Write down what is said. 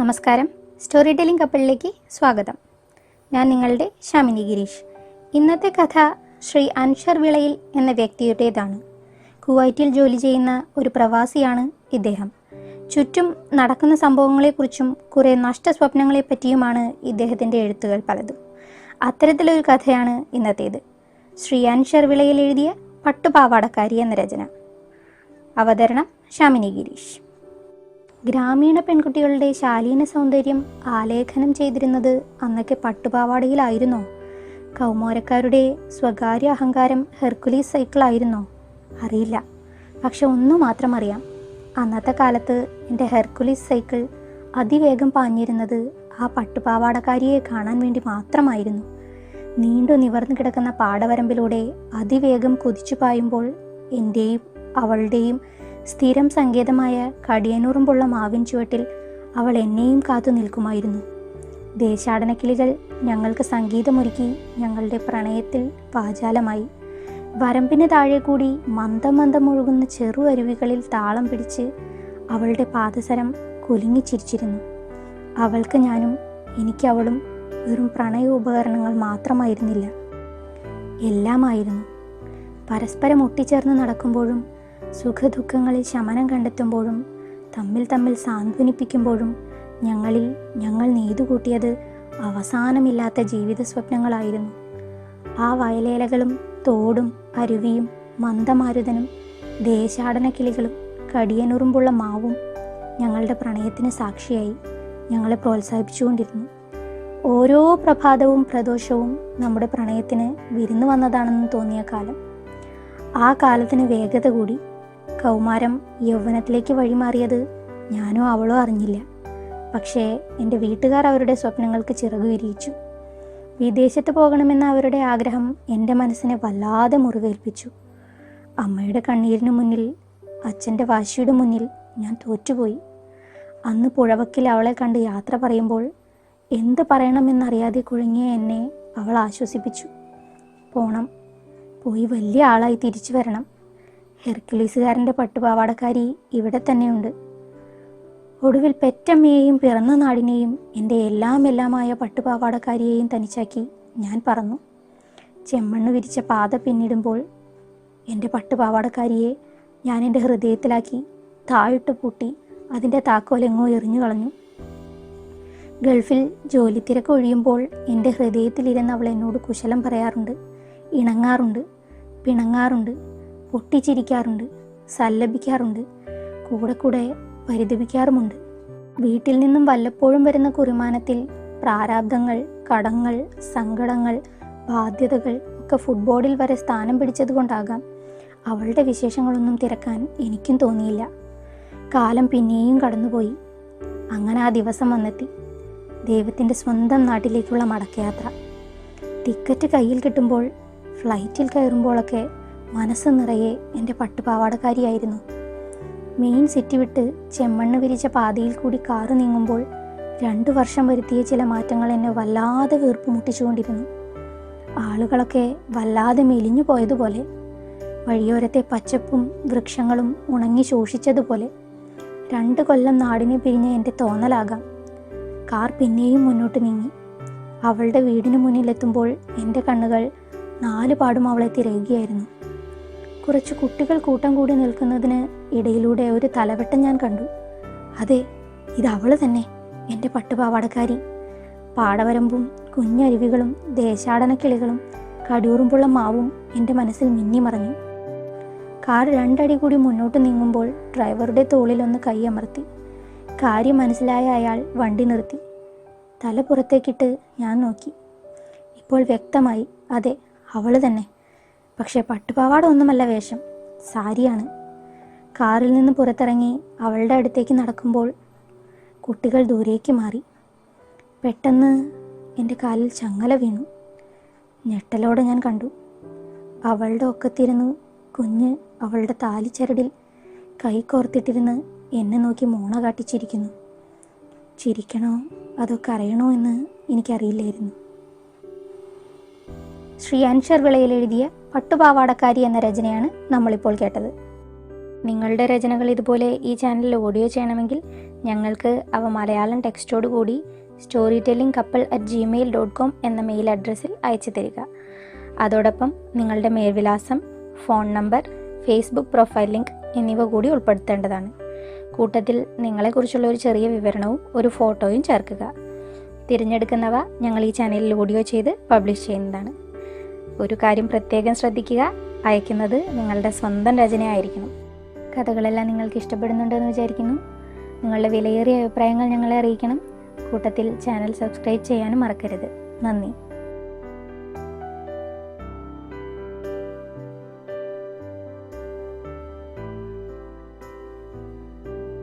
നമസ്കാരം. Story telling കപ്പിളിലേക്ക് സ്വാഗതം. ഞാൻ നിങ്ങളുടെ ഷാമിനി ഗിരീഷ്. ഇന്നത്തെ കഥ ശ്രീ അൻഷർ വിളയിൽ എന്ന വ്യക്തിയുടേതാണ്. കുവൈറ്റിൽ ജോലി ചെയ്യുന്ന ഒരു പ്രവാസിയാണ് ഇദ്ദേഹം. ചുറ്റും നടക്കുന്ന സംഭവങ്ങളെക്കുറിച്ചും കുറേ നഷ്ടസ്വപ്നങ്ങളെപ്പറ്റിയുമാണ് ഇദ്ദേഹത്തിന്റെ എഴുത്തുകൾ പലതും. അത്തരത്തിലൊരു കഥയാണ് ഇന്നത്തേത്. ശ്രീ അൻഷർ വിളയിൽ എഴുതിയ പട്ടുപാവാടക്കാരി എന്ന രചന. അവതരണം ഷാമിനി ഗിരീഷ്. ഗ്രാമീണ പെൺകുട്ടികളുടെ ശാലീന സൗന്ദര്യം ആലേഖനം ചെയ്തിരുന്നത് അന്നൊക്കെ പട്ടുപാവാടയിലായിരുന്നോ. കൗമാരക്കാരുടെ സ്വകാര്യ അഹങ്കാരം ഹെർക്കുലീസ് സൈക്കിളായിരുന്നോ. അറിയില്ല. പക്ഷെ ഒന്നു മാത്രം അറിയാം. അന്നത്തെ കാലത്ത് എന്റെ ഹെർക്കുലീസ് സൈക്കിൾ അതിവേഗം പാഞ്ഞിരുന്നത് ആ പട്ടുപാവാടക്കാരിയെ കാണാൻ വേണ്ടി മാത്രമായിരുന്നു. നീണ്ടു നിവർന്നു കിടക്കുന്ന പാടവരമ്പിലൂടെ അതിവേഗം കുതിച്ചു പായുമ്പോൾ എന്റെയും അവളുടെയും സ്ഥിരം സങ്കേതമായ കടിയനൂറുമ്പുള്ള മാവിൻ ചുവട്ടിൽ അവൾ എന്നെയും കാത്തു നിൽക്കുമായിരുന്നു. ദേശാടന കിളികൾ ഞങ്ങൾക്ക് സംഗീതമൊരുക്കി ഞങ്ങളുടെ പ്രണയത്തിൽ പാചാലമായി. വരമ്പിന് താഴെ കൂടി മന്ദം മന്ദം ഒഴുകുന്ന ചെറു അരുവികളിൽ താളം പിടിച്ച് അവളുടെ പാദസരം കുലുങ്ങിച്ചിരിച്ചിരുന്നു അവൾക്ക് ഞാനും എനിക്കവളും വെറും പ്രണയ ഉപകരണങ്ങൾ മാത്രമായിരുന്നില്ല. എല്ലാമായിരുന്നു. പരസ്പരം ഒട്ടിച്ചേർന്ന് നടക്കുമ്പോഴും സുഖദുഃഖങ്ങളിൽ ശമനം കണ്ടെത്തുമ്പോഴും തമ്മിൽ തമ്മിൽ സാന്ത്വനിപ്പിക്കുമ്പോഴും ഞങ്ങളിൽ ഞങ്ങൾ നെയ്തുകൂട്ടിയത് അവസാനമില്ലാത്ത ജീവിത സ്വപ്നങ്ങളായിരുന്നു ആ വയലേലകളും തോടും അരുവിയും മന്ദമാരുതനും ദേശാടന കിളികളും കടിയനുറുമ്പുള്ള മാവും ഞങ്ങളുടെ പ്രണയത്തിന് സാക്ഷിയായി ഞങ്ങളെ പ്രോത്സാഹിപ്പിച്ചുകൊണ്ടിരുന്നു. ഓരോ പ്രഭാതവും പ്രദോഷവും നമ്മുടെ പ്രണയത്തിന് വിരുന്നു വന്നതാണെന്ന് തോന്നിയ കാലം. ആ കാലത്തിന് വേഗത കൂടി കൗമാരം യൗവനത്തിലേക്ക് വഴിമാറിയത് ഞാനോ അവളോ അറിഞ്ഞില്ല. പക്ഷേ എന്റെ വീട്ടുകാർ അവരുടെ സ്വപ്നങ്ങൾക്ക് ചിറകു വിരിയിച്ചു. വിദേശത്ത് പോകണമെന്ന അവരുടെ ആഗ്രഹം എന്റെ മനസ്സിനെ വല്ലാതെ മുറിവേൽപ്പിച്ചു. അമ്മയുടെ കണ്ണീരിനു മുന്നിൽ അച്ഛന്റെ വാശിയുടെ മുന്നിൽ ഞാൻ തോറ്റുപോയി. അന്ന് പുഴവക്കിൽ അവളെ കണ്ട് യാത്ര പറയുമ്പോൾ എന്ത് പറയണമെന്നറിയാതെ കുഴങ്ങിയ എന്നെ അവൾ ആശ്വസിപ്പിച്ചു. പോണം. പോയി വലിയ ആളായി തിരിച്ചു വരണം. ഹെർക്കുലീസുകാരന്റെ പട്ടുപാവാടക്കാരി ഇവിടെ തന്നെയുണ്ട്. ഒടുവിൽ പെറ്റമ്മയെയും പിറന്ന നാടിനെയും എന്റെ എല്ലാം എല്ലാമായ പട്ടുപാവാടക്കാരിയെയും തനിച്ചാക്കി ഞാൻ പറന്നു. ചെമ്മണ്ണ് വിരിച്ച പാത പിന്നിടുമ്പോൾ എന്റെ പട്ടുപാവാടക്കാരിയെ ഞാൻ എന്റെ ഹൃദയത്തിലാക്കി താഴിട്ട് പൂട്ടി അതിന്റെ താക്കോലെങ്ങോ എറിഞ്ഞു കളഞ്ഞു. ഗൾഫിൽ ജോലി തിരക്ക് ഒഴിയുമ്പോൾ എന്റെ ഹൃദയത്തിലിരുന്ന് അവൾ എന്നോട് കുശലം പറയാറുണ്ട് ഇണങ്ങാറുണ്ട് പിണങ്ങാറുണ്ട്. പൊട്ടിച്ചിരിക്കാറുണ്ട് സല്ലപിക്കാറുണ്ട് കൂടെ കൂടെ പരിതപിക്കാറുമുണ്ട്. വീട്ടിൽ നിന്നും വല്ലപ്പോഴും വരുന്ന കുറിമാനത്തിൽ പ്രാരാബ്ദങ്ങൾ കടങ്ങൾ സങ്കടങ്ങൾ ബാധ്യതകൾ ഒക്കെ ഫുട്ബോളിൽ വരെ സ്ഥാനം പിടിച്ചതുകൊണ്ടാകാം അവളുടെ വിശേഷങ്ങളൊന്നും തിരക്കാൻ എനിക്കും തോന്നിയില്ല. കാലം പിന്നെയും കടന്നുപോയി. അങ്ങനെ ആ ദിവസം വന്നെത്തി. ദൈവത്തിന്റെ സ്വന്തം നാട്ടിലേക്കുള്ള മടക്കയാത്ര. ടിക്കറ്റ് കയ്യിൽ കിട്ടുമ്പോൾ ഫ്ലൈറ്റിൽ കയറുമ്പോഴൊക്കെ മനസ്സ് നിറയെ എന്റെ പട്ടുപാവാടക്കാരിയായിരുന്നു. മെയിൻ സിറ്റി വിട്ട് ചെമ്മണ്ണ് വിരിച്ച പാതയിൽ കൂടി കാറ് നീങ്ങുമ്പോൾ രണ്ടു വർഷം വരുത്തിയ ചില മാറ്റങ്ങൾ എന്നെ വല്ലാതെ വീർപ്പ് മുട്ടിച്ചുകൊണ്ടിരുന്നു ആളുകളൊക്കെ വല്ലാതെ മെലിഞ്ഞു പോയതുപോലെ വഴിയോരത്തെ പച്ചപ്പും വൃക്ഷങ്ങളും ഉണങ്ങി ശോഷിച്ചതുപോലെ രണ്ട് കൊല്ലം നാടിനെ പിരിഞ്ഞ എന്റെ തോന്നലാകാം. കാർ പിന്നെയും മുന്നോട്ട് നീങ്ങി. അവളുടെ വീടിന് മുന്നിലെത്തുമ്പോൾ എന്റെ കണ്ണുകൾ നാലുപാടും അവളെ തിരയുകയായിരുന്നു. കുറച്ച് കുട്ടികൾ കൂട്ടം കൂടി നിൽക്കുന്നതിന് ഇടയിലൂടെ ഒരു തലവെട്ടം ഞാൻ കണ്ടു. അതെ ഇത് അവൾ തന്നെ എന്റെ പട്ടുപാവാടക്കാരി. പാടവരമ്പും കുഞ്ഞരുവികളും ദേശാടനക്കിളികളും കടിയൂറുമ്പുള്ള മാവും എന്റെ മനസ്സിൽ മിന്നിമറഞ്ഞു. കാർ രണ്ടടി കൂടി മുന്നോട്ട് നീങ്ങുമ്പോൾ ഡ്രൈവറുടെ തോളിലൊന്ന് കൈയമർത്തി കാര്യം മനസ്സിലായ അയാൾ വണ്ടി നിർത്തി. തല പുറത്തേക്കിട്ട് ഞാൻ നോക്കി. ഇപ്പോൾ വ്യക്തമായി അതെ അവൾ തന്നെ. പക്ഷേ പട്ടുപാവാട ഒന്നുമല്ല വേഷം. സാരിയാണ്. കാറിൽ നിന്ന് പുറത്തിറങ്ങി അവളുടെ അടുത്തേക്ക് നടക്കുമ്പോൾ കുട്ടികൾ ദൂരേക്ക് മാറി. പെട്ടെന്ന് എന്റെ കാലിൽ ചങ്ങല വീണു. ഞെട്ടലോടെ ഞാൻ കണ്ടു. അവളുടെ ഒക്കത്തിരുന്നു കുഞ്ഞ് അവളുടെ താലിച്ചരടിൽ കൈ കോർത്തിട്ടിരുന്ന് എന്നെ നോക്കി മോണ കാട്ടിച്ചിരിക്കുന്നു. ചിരിക്കണോ അതോ കരയണോ എന്ന് എനിക്കറിയില്ലായിരുന്നു. ശ്രീ അൻഷർ വിളയിൽ എഴുതിയ പട്ടുപാവാടക്കാരി എന്ന രചനയാണ് നമ്മളിപ്പോൾ കേട്ടത്. നിങ്ങളുടെ രചനകൾ ഇതുപോലെ ഈ ചാനലിൽ ഓഡിയോ ചെയ്യണമെങ്കിൽ ഞങ്ങൾക്ക് അവ മലയാളം ടെക്സ്റ്റോട് കൂടി storytelling couple at Gmail dot com എന്ന മെയിൽ അഡ്രസ്സിൽ അയച്ചു തരിക. അതോടൊപ്പം നിങ്ങളുടെ മേൽവിലാസം phone number Facebook profile link എന്നിവ കൂടി ഉൾപ്പെടുത്തേണ്ടതാണ്. കൂട്ടത്തിൽ നിങ്ങളെക്കുറിച്ചുള്ള ഒരു ചെറിയ വിവരണവും ഒരു ഫോട്ടോയും ചേർക്കുക. തിരഞ്ഞെടുക്കുന്നവ ഞങ്ങൾ ഈ ചാനലിൽ ഓഡിയോ ചെയ്ത് പബ്ലിഷ് ചെയ്യുന്നതാണ്. ഒരു കാര്യം പ്രത്യേകം ശ്രദ്ധിക്കുക. അയക്കുന്നത് നിങ്ങളുടെ സ്വന്തം രചനയായിരിക്കണം. കഥകളെല്ലാം നിങ്ങൾക്ക് ഇഷ്ടപ്പെടുന്നുണ്ടെന്ന് വിചാരിക്കുന്നു. നിങ്ങളുടെ വിലയേറിയ അഭിപ്രായങ്ങൾ ഞങ്ങളെ അറിയിക്കണം. കൂട്ടത്തിൽ ചാനൽ സബ്സ്ക്രൈബ് ചെയ്യാനും മറക്കരുത്. നന്ദി.